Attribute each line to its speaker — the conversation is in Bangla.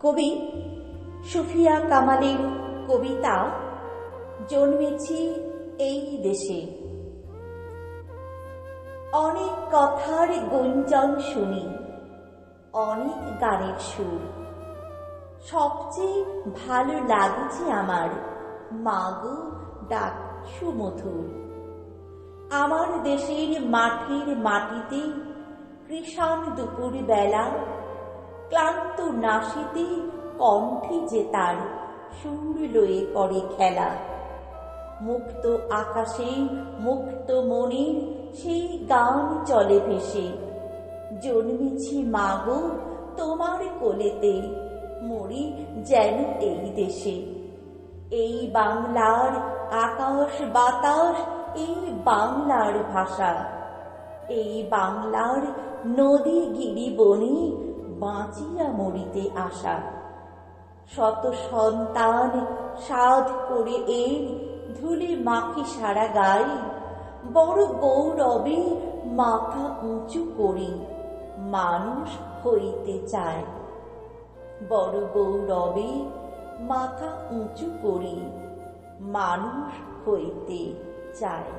Speaker 1: কবি সুফিয়া কামালের কবিতা জন্মেছি এই দেশে। অনেক কথার গুঞ্জন শুনি, অনেক গানের সুর। সবচেয়ে ভালো লাগছে আমার মাগো ডাক সুমধুর। আমার দেশের মাটির মাটিতে কৃষাণ দুপুর বেলা ক্লান্ত নাশিতে কণ্ঠে যে তার সুর লয়ে করে খেলা। মুক্ত আকাশে, মুক্ত মনে সেই গান চলে ভেসে। জন্মেছি মাগো তোমার কোলেতে, মরি যেন এই দেশে। এই বাংলার আকাশ বাতাস, এই বাংলার ভাষা। এই বাংলার নদী গিরি বনে বাঁচিয়া মরিতে আসা শত সন্তান সাধ করে এর ধুলে মাখি সারা গায়ে। বড় গৌরবে মাথা উঁচু করি মানুষ হইতে চায়। বড় গৌরবে মাথা উঁচু করি মানুষ হইতে চায়।